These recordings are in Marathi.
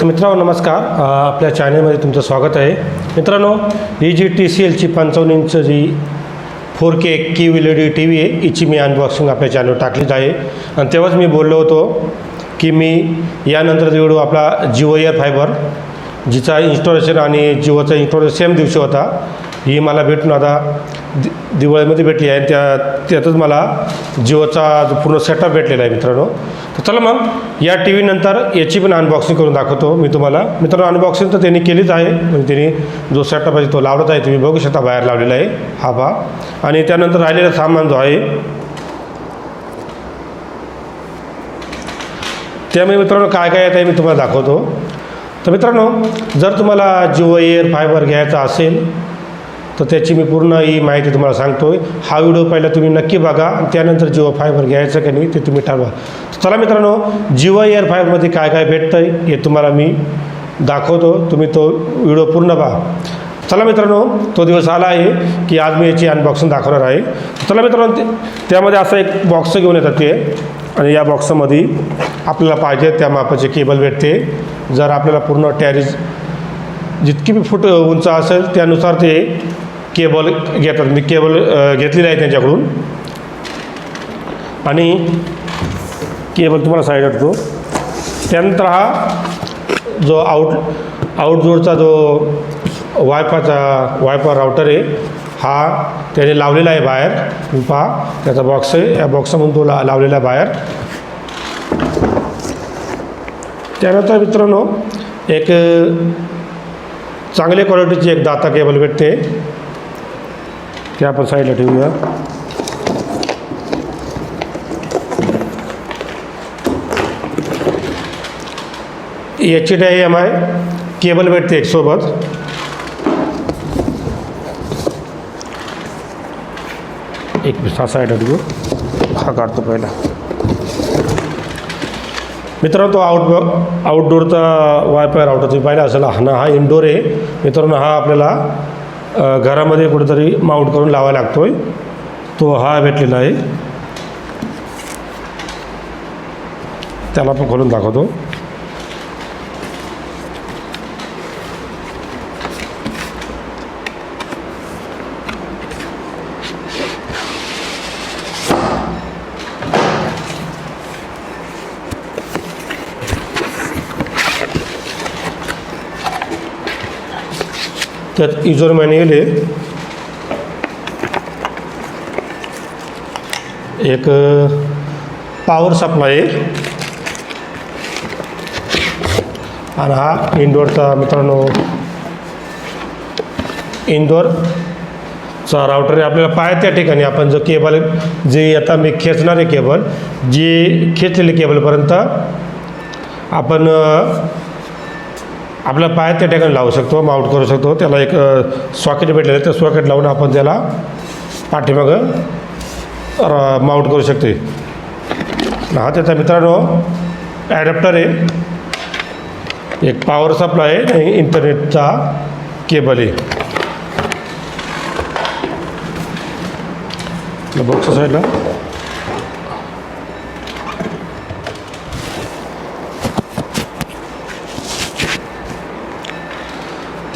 तर मित्रांनो नमस्कार. आपल्या चॅनलमध्ये तुमचं स्वागत आहे. मित्रांनो ही जी टी सी एलची पंचावन्न इंच जी फोर के की L E D T V आहे हिची मी अनबॉक्सिंग आपल्या चॅनलवर टाकलीच आहे. आणि तेव्हाच मी बोललो होतो की मी यानंतर व्हिडिओ आपला जिओ एअर फायबर जिचा इन्स्टॉलेशन आणि जिओचा इन्स्टॉलेशन सेम दिवशी होता ही मला भेटून आता दि दिवाळीमध्ये भेटली आहे त्या त्यातच मला जिओचा पूर्ण सेटअप भेटलेला आहे मित्रांनो. तर चला मग या टी व्हीनंतर याची पण अनबॉक्सिंग करून दाखवतो मी तुम्हाला. मित्रांनो अनबॉक्सिंग तर त्यांनी केलीच आहे. म्हणजे त्यांनी जो सेटअप आहे तो लावलाच आहे. तुम्ही बघू शकता बाहेर लावलेला आहे हा पहा आणि त्यानंतर राहिलेला सामान जो आहे त्यामुळे मित्रांनो काय काय येत आहे मी तुम्हाला दाखवतो. तर मित्रांनो जर तुम्हाला जिओ एअर फायबर घ्यायचा असेल तर त्याची मी पूर्ण ही माहिती तुम्हाला सांगतो आहे हा व्हिडिओ पहिला तुम्ही नक्की बघा. आणि त्यानंतर जिओ फायबर घ्यायचं की नाही ते तुम्ही ठरवा चला मित्रांनो जिओ एअर फायबरमध्ये काय काय भेटतं आहे हे तुम्हाला मी दाखवतो. तुम्ही तो व्हिडिओ पूर्ण पहा. चला मित्रांनो तो दिवस आला आहे की आज मी याची अनबॉक्सिंग दाखवणार आहे. चला मित्रांनो त्यामध्ये असं एक बॉक्स घेऊन येतात ते. आणि या बॉक्समध्ये आपल्याला पाहिजे त्या मापाचे केबल भेटते. जर आपल्याला पूर्ण टॅरिज जितकी बी फूट उंच असेल त्यानुसार ते केबल घेतात. मी केबल घेतलेली आहे त्यांच्याकडून. आणि केबल तुम्हाला साईड वाटतो त्यानंतर हा जो आउट आउटडोअरचा जो वायफाचा वायफा राउटर आहे हा त्याने लावलेला आहे बाहेर. तुम्ही पहा त्याचा बॉक्स आहे. या बॉक्समधून तो ला लावलेला आहे बाहेर. त्यानंतर मित्रांनो एक चांगल्या क्वालिटीची एक दाता केबल भेटते. ते आपण साईडला ठेवूया. H D I M I cable भेटते एक सोबत एक हा साईड ठेवू. हा काढतो पहिला. मित्रांनो तो आउट आउटडोरचा वायफाय राऊटर तुम्ही पाहिला असेल हा ना हा इनडोअर आहे. मित्रांनो हा आपल्याला घरामध्ये कुठेतरी माउंट करून लावायला लागतो आहे तो हा भेटलेला आहे. त्याला पण खोलून दाखवतो. त्यात युजर मॅन्युअल आहे. एक पॉवर सप्लाय आहे. आणि हा इंडोरचा मित्रांनो इंडोरचा राऊटर आहे. आपल्याला पाय त्या ठिकाणी आपण जो केबल जे आता मी खेचणार आहे केबल जे खेचलेले केबलपर्यंत आपण आपला पाय त्या ठिकाणी लावू शकतो माउंट करू शकतो. त्याला एक सॉकेट भेटलेलं आहे. त्या सॉकेट लावून आपण त्याला पाठीमागं र- माउंट करू शकते हा त्याचा मित्रांनो ॲडॅप्टर आहे. एक पॉवर सप्लाय आहे आणि इंटरनेटचा केबल आहे. बॉक्स साईडला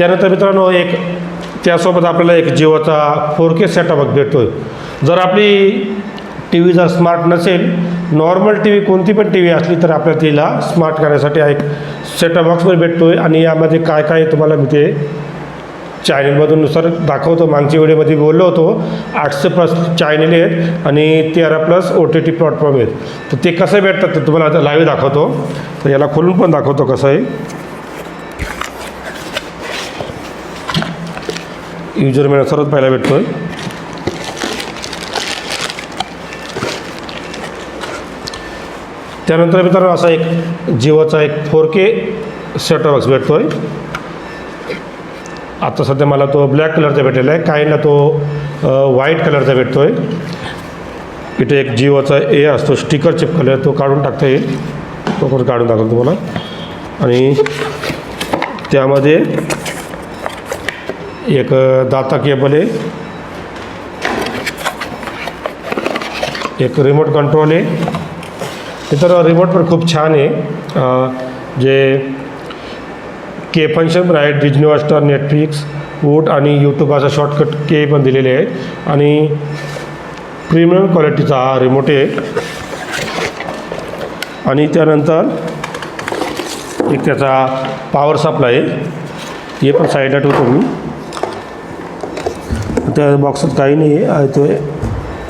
त्यानंतर मित्रांनो एक त्यासोबत आपल्याला एक जिओचा फोर के सेटअप भेटतो आहे जर आपली टी व्ही जर स्मार्ट नसेल नॉर्मल टी व्ही कोणती पण टी व्ही असली तर आपल्याला तिला स्मार्ट करण्यासाठी हा एक सेटअप बॉक्स पण भेटतो आहे आणि यामध्ये काय काय तुम्हाला मी ते चायनलमधूननुसार दाखवतो. मागच्या व्हिडिओमध्ये बोललो होतो. आठशे प्लस चॅनेल आहेत आणि तेरा plus O T T platform आहेत. तर ते कसं भेटतात ते तुम्हाला आता लाईव्ह दाखवतो. तर याला खोलून पण दाखवतो कसं आहे. युजर मेनू सर्वात पहिला भेटतो आहे त्यानंतर मित्रांनो असा एक जिओचा एक फोर के सेटअप बॉक्स भेटतो आहे आता सध्या मला तो ब्लॅक कलरचा भेटलेला आहे काहींना तो व्हाईट कलरचा भेटतो आहे इथे एक जिओचा ए असतो स्टिकर चिपकलेला तो काढून टाकता येईल। तो पण काढून टाकतो तुम्हाला। आणि त्यामध्ये एक दाता केबल आहे एक रिमोट कंट्रोल आहे. तर रिमोट पण खूप छान आहे. जे के फंक्शन पण आहे डिजनी नेटफ्लिक्स वूट आणि यूट्यूब असा शॉर्टकट के पण दिलेले आहेत. आणि प्रीमियम क्वालिटीचा हा रिमोट आहे. आणि त्यानंतर एक त्याचा पॉवर सप्लाय आहे. हे पण साईडला ठेवतो मी. त्या बॉक्सात काही नाही आहे. आहे तो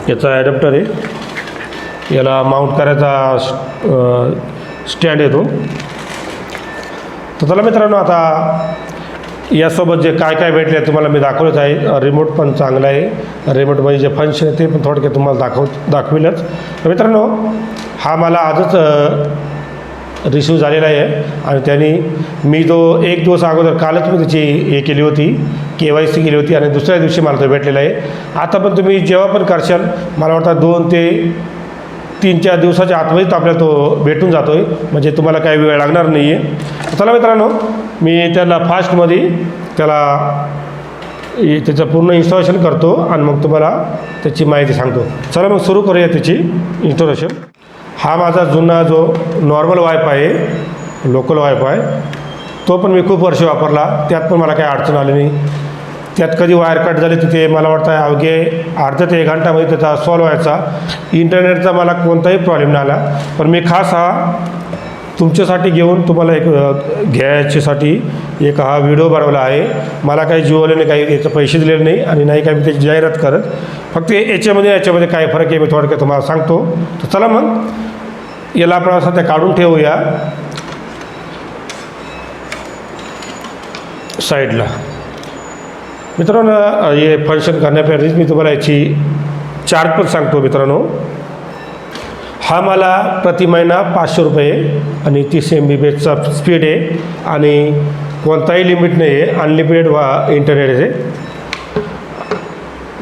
याचा ॲडॅप्टर आहे. याला माउंट करायचा स्टँड येतो तर चला मित्रांनो आता यासोबत जे काय काय भेटले तुम्हाला मी दाखवलंच आहे. रिमोट पण चांगला आहे. रिमोटमध्ये जे फंक्शन आहे ते पण थोडक्यात तुम्हाला दाखव दाखविलंच. मित्रांनो हा मला आजच रिसिव झालेला आहे. आणि त्यांनी मी जो एक दिवस अगोदर कालच मी त्याची हे केली होती के वाय सी केली होती आणि दुसऱ्या दिवशी मला तो भेटलेला आहे. आता पण तुम्ही जेव्हा पण करशाल मला वाटतं दोन ते तीन चार दिवसाच्या आतमध्येच आपल्याला तो भेटून जातो आहे म्हणजे तुम्हाला काही वेळ लागणार नाही आहे चला मित्रांनो मी त्याला फास्टमध्ये त्याला त्याचं पूर्ण इन्स्टॉलेशन करतो आणि मग तुम्हाला त्याची माहिती सांगतो. चला मग सुरू करूया त्याची इन्स्टॉलेशन हा माझा जुना जो नॉर्मल वायफाय आहे लोकल वायफाय तो पण मी खूप वर्ष वापरला. त्यात पण मला काही अडचण आली नाही. त्यात कधी वायर कट झाली तिथे मला वाटतं अवघे अर्ध्या ते एक घंटामध्ये त्याचा सॉल्व व्हायचा. इंटरनेटचा मला कोणताही प्रॉब्लेम नाही आला. पण मी खास हा तुमच्यासाठी घेऊन तुम्हाला एक घ्यायच्यासाठी एक हा व्हिडिओ बनवला आहे. मला काही जिओवाल्याने काही याचं पैसे दिलेले नाही आणि नाही काही मी त्याची जाहिरात करत. फक्त याच्यामध्ये याच्यामध्ये काय फरक आहे मी थोडक्यात तुम्हाला सांगतो. तर चला मग. याला आपण सध्या काढून ठेवूया. साईडला. मित्रांनो हे फंक्शन करण्यापूर्वीच मी तुम्हाला याची चार्ट पण सांगतो मित्रांनो. हा मला प्रति महिना पाचशे रुपये आणि तीस एम बी बी एचचा स्पीड आहे आणि कोणताही लिमिट नाही आहे अनलिमिटेड वा इंटरनेट आहे.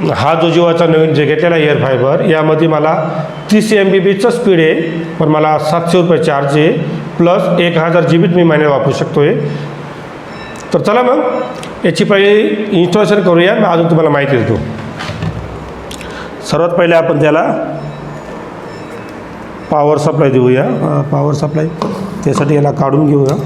हा जो जिओचा नवीन जे घेतलेला एअर फायबर यामध्ये मला तीस एम बी बीचं स्पीड आहे. पण मला सातशे रुपये चार्ज आहे. प्लस एक हजार जी बीत मी महिन्यात वापरू शकतो आहे तर चला मग याची पहिले इन्स्टॉलेशन करूया. मी अजून तुम्हाला माहिती देतो. सर्वात पहिले आपण त्याला पॉवर सप्लाय देऊया. पॉवर सप्लाय त्यासाठी याला काढून घेऊया.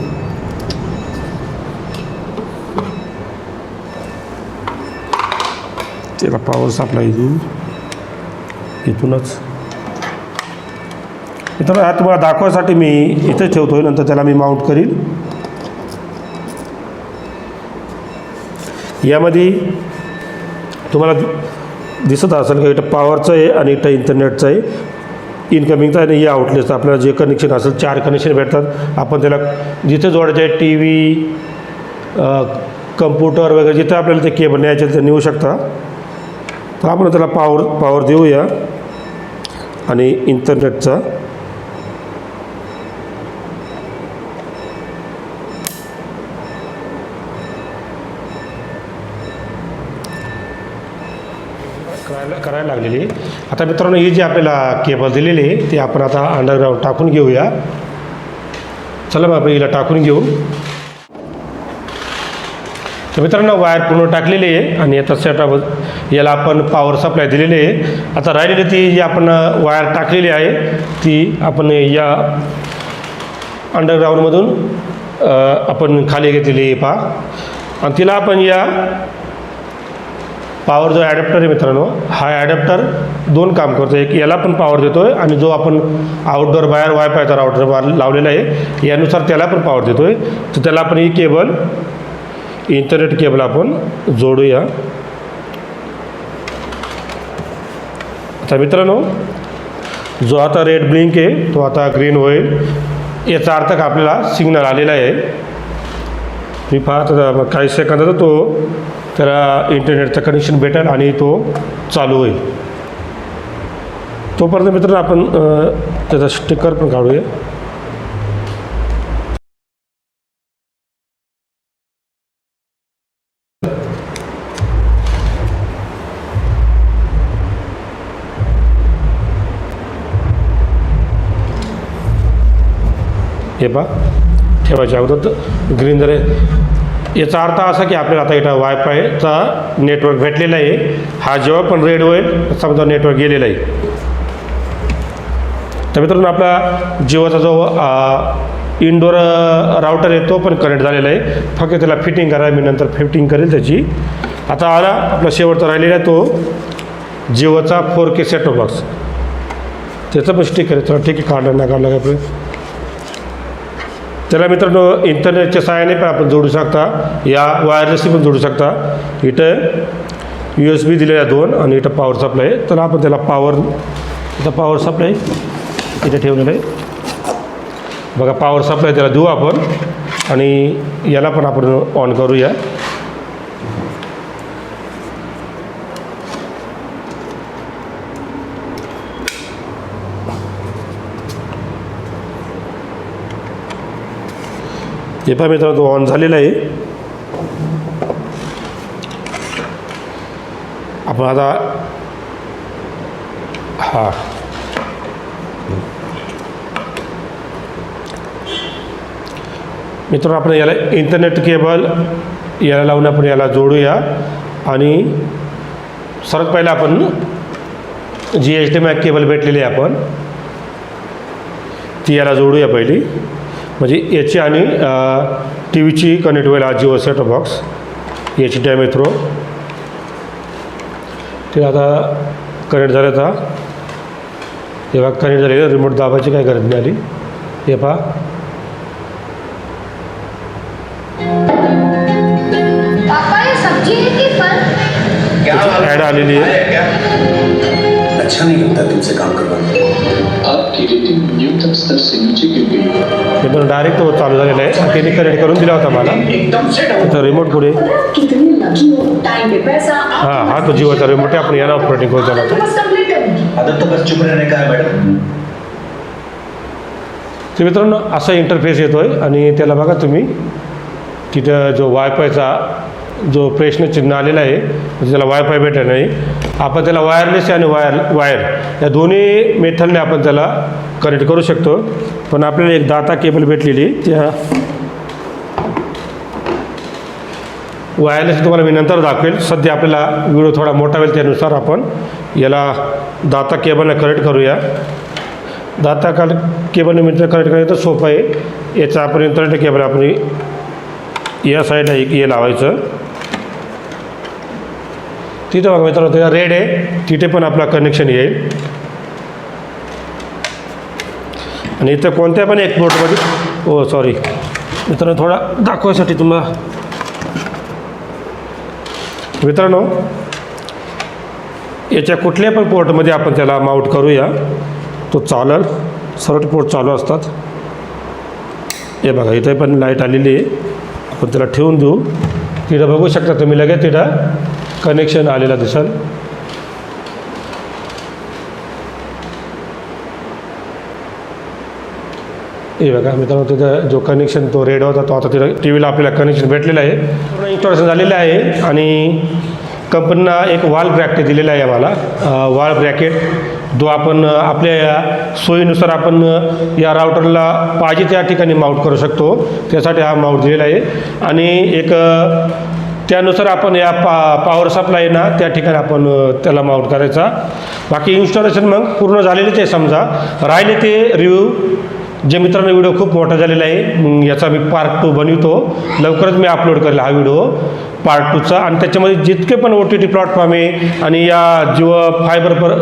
त्याला पॉवर सप्लाय देऊ इथूनच इथं हा तुम्हाला दाखवायसाठी मी इथेच ठेवतो आहे नंतर त्याला मी माउंट करील यामध्ये तुम्हाला दिसत असेल का इथं पॉवरचं आहे आणि इथं इंटरनेटचं आहे इनकमिंगचं आणि या आउटलेटचं आपल्याला जे कनेक्शन असेल चार कनेक्शन भेटतात आपण त्याला जिथे जोडायचं आहे टी व्ही कम्प्युटर वगैरे जिथं आपल्याला ते केबल न्यायचे ते नेऊ शकता तर आपण त्याला पावर पावर देऊया. आणि इंटरनेटचा करायला करायला लागलेली. आता मित्रांनो ही जी आपल्याला केबल दिलेली आहे ती आपण आता अंडरग्राऊंड टाकून घेऊया. चला मग आपण हिला टाकून घेऊ. तर मित्रांनो वायर पूर्ण टाकलेली आहे आणि आता सेटअप याला आपण पॉवर सप्लाय दिलेली आहे. आता राहिलेली ती जी आपण वायर टाकलेली आहे ती आपण या अंडरग्राऊंडमधून आपण खाली घेतलेली आहे पहा. आणि तिला आपण या पॉवर जो ॲडॅप्टर आहे मित्रांनो हा ॲडॅप्टर दोन काम करतो एक याला पण पॉवर देतो आहे आणि जो आपण आउटडोअर बाहेर वायफायचा राउटर लावलेला आहे यानुसार त्याला पण पॉवर देतो आहे तर त्याला आपण ही केबल इंटरनेट केबल आपण जोडूया. आता मित्रांनो जो आता रेड ब्लिंक आहे तो आता ग्रीन होईल. याचा अर्थ आपल्याला सिग्नल आलेला आहे? मी पाहत काही सेकंदात तो त्याला इंटरनेटचं कनेक्शन भेटेल आणि तो चालू होईल. तोपर्यंत मित्रांनो आपण त्याचा स्टिकर पण काढूया. हे पहा ठेवायच्या अगोदर ग्रीन जर याचा अर्थ असा की आपल्याला आता इथं वायफायचा नेटवर्क भेटलेला आहे. हा जेव्हा पण रेड होईल समजा नेटवर्क गेलेला आहे. तर मित्रांनो आपला जिओचा जो इनडोअर राऊटर आहे तो पण कनेक्ट झालेला आहे. फक्त त्याला फिटिंग करा मी नंतर फिटिंग करेल त्याची. आता आला आपला शेवटचा राहिलेला आहे तो जिओचा फोर के सेटो बॉक्स त्याचं पण स्टिकर आहे. चला ठीक आहे काढलं ना काढलं काय त्याला मित्रांनो इंटरनेटच्या सहाय्याने पण आपण जोडू शकता. या वायरलेसशी पण जोडू शकता. इथं यू एस बी दिलेल्या आहे दोन आणि इथं पॉवर सप्लाय आहे तर आपण त्याला पॉवर इथं पॉवर सप्लाय इथं ठेवलेलं आहे. बघा पॉवर सप्लाय त्याला देऊ आपण आणि याला पण आपण ऑन करूया. हे पहा मित्रांनो तो ऑन झालेला आहे. आपण आता हा. मित्रांनो आपण याला इंटरनेट केबल याला लावून आपण याला जोडूया. आणि सर्वात पहिला आपण जी एच डी मॅक केबल भेटलेली आहे आपण ती याला जोडूया पहिली. म्हणजे याची आणि टी व्हीची कनेक्ट होईल हा जिओ सेट बॉक्स याची डॅमेज थ्रो ते आता कनेक्ट झालं आता. हे बघा कनेक्ट झाले रिमोट दाबायची काय गरज नाही आली. हे पहा. पापा ये सब्जी है कि फल क्या हाल ॲड आलेली आहे. है अच्छा नहीं लगता तुमसे काम करवाना आपकी रेटिंग न्यूनतम स्तर से नीचे गिर गई मित्रांनो डायरेक्ट तो चालू झालेला आहे. त्याने कनेक्ट करून दिला होता मला. तर रिमोट पुढे. कितनी लगी हो टाइम पे पैसा. हां हा तो जिओचा रिमोट आहे. आपण याला ऑपरेटिंग करून देणार होतो बस कंप्लीट करूंगी आदत तो बस चुप रहने का है मैडम? तर मित्रांनो असा इंटरफेस येतो आहे आणि त्याला बघा तुम्ही तिथं जो वायफायचा जो प्रश्न चिन्ह आलेला आहे म्हणजे त्याला वायफाय भेटत नाही. आपण त्याला वायरलेस आणि वायर वायर या दोन्ही मेथडने आपण त्याला कनेक्ट करू शकतो. पण आपल्याला एक दाता केबल भेटलेली त्या वायरलेस तुम्हाला मी नंतर दाखवेल. सध्या आपल्याला व्हिडिओ थोडा मोठा होईल त्यानुसार आपण याला दाता केबलला कनेक्ट करूया. दाता का केबल मित्र कनेक्ट करायचं सोपं आहे. याचा आपण इंटरनेट केबल आपण या साईडला एक हे लावायचं. तिथं बघा मित्रांनो त्याला रेड आहे. तिथे पण आपला कनेक्शन येईल. आणि इथं कोणत्या पण एक पोर्टमध्ये ओ सॉरी मित्रांनो थोडा दाखवायसाठी तुम्हाला मित्रांनो याच्या कुठल्या पण पोर्टमध्ये आपण त्याला माउट करूया. तो चालेल. सर्व पोर्ट चालू असतात. हे बघा इथे पण लाइट आलेली आहे. आपण त्याला ठेवून देऊ. तिथं बघू शकता तुम्ही लगेच तिथं. कनेक्शन आलेला दिसेल. हे बघा मित्रांनो तिथं जो कनेक्शन तो रेड होता तो आता तिथं टी व्हीला आपल्याला कनेक्शन भेटलेलं आहे. पूर्ण इन्स्टॉलेशन झालेलं आहे आणि कंपनीनं एक वाल ब्रॅकेट दिलेला आहे आम्हाला. वॉल वाल ब्रॅकेट जो आपण आपल्या या सोयीनुसार आपण या राऊटरला पाहिजे त्या ठिकाणी माउंट करू शकतो. त्यासाठी हा माउंट दिलेला आहे. आणि एक त्यानुसार आपण या पा पॉवर सप्लाय ना त्या ठिकाणी आपण त्याला माउंट करायचा. बाकी इन्स्टॉलेशन मग पूर्ण झालेलेच आहे समजा. राहिले ते रिव्ह्यू जे मित्रांनो व्हिडिओ खूप मोठा झालेला आहे. याचा मी पार्ट टू बनवितो. लवकरच मी अपलोड करेल हा व्हिडिओ पार्ट टूचा आणि त्याच्यामध्ये जितके पण ओ टी टी प्लॅटफॉर्म आहे आणि या जिओ फायबर पर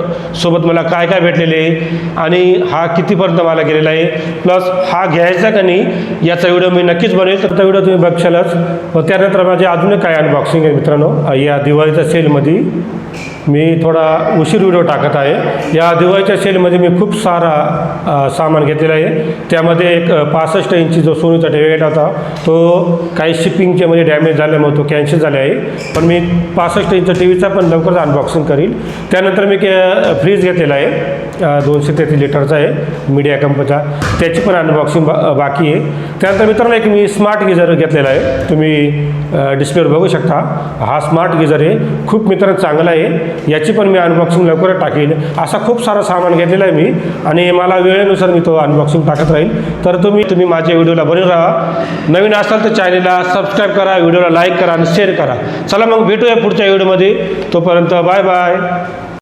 सोबत मला काय काय भेटलेले आहे आणि हा कितीपर्यंत मला गेलेला आहे. प्लस हा घ्यायचा का नाही याचा व्हिडिओ मी नक्कीच बनवेल. तर तो व्हिडिओ तुम्ही बघशालच. व त्यानंतर माझे अजूनही काय अनबॉक्सिंग आहे मित्रांनो. या दिवाळीच्या सेलमध्ये मी थोडा उशीर व्हिडिओ टाकत आहे. या दिवाळीच्या सेलमध्ये मी खूप सारा सामान घेतलेला आहे. त्यामध्ये एक पासष्ट इंची जो सोनीचा टेवेट होता तो काही शिपिंगच्या म्हणजे डॅमेज झाल्यामुळे तो कॅन्सल झाला आहे. पण मी पासष्ट इंच टी व्हीचा पण लवकरच अनबॉक्सिंग करील त्यानंतर मी के फ्रीज घेतलेला आहे. दोनशे तेहतीस लिटरचा आहे मीडिया कंपनीचा त्याची पण अनबॉक्सिंग बा बाकी आहे. त्यानंतर मित्रांनो एक मी स्मार्ट गिझर घेतलेला आहे. तुम्ही डिस्प्लेवर बघू शकता. हा स्मार्ट गिजर आहे. खूप मित्र चांगला आहे. याची पण मी अनबॉक्सिंग लवकरच टाकेन. असा खूप सारा सामान घेतलेला आहे मी. आणि मला वेळेनुसार मी तो अनबॉक्सिंग टाकत राहील. तर तुम्ही तुम्ही माझ्या व्हिडिओला बनवून राहा. नवीन असाल तर चॅनलला सबस्क्राईब करा. व्हिडिओला लाईक करा आणि शेअर करा. चला मग भेटूया पुढच्या व्हिडिओमध्ये तोपर्यंत बाय बाय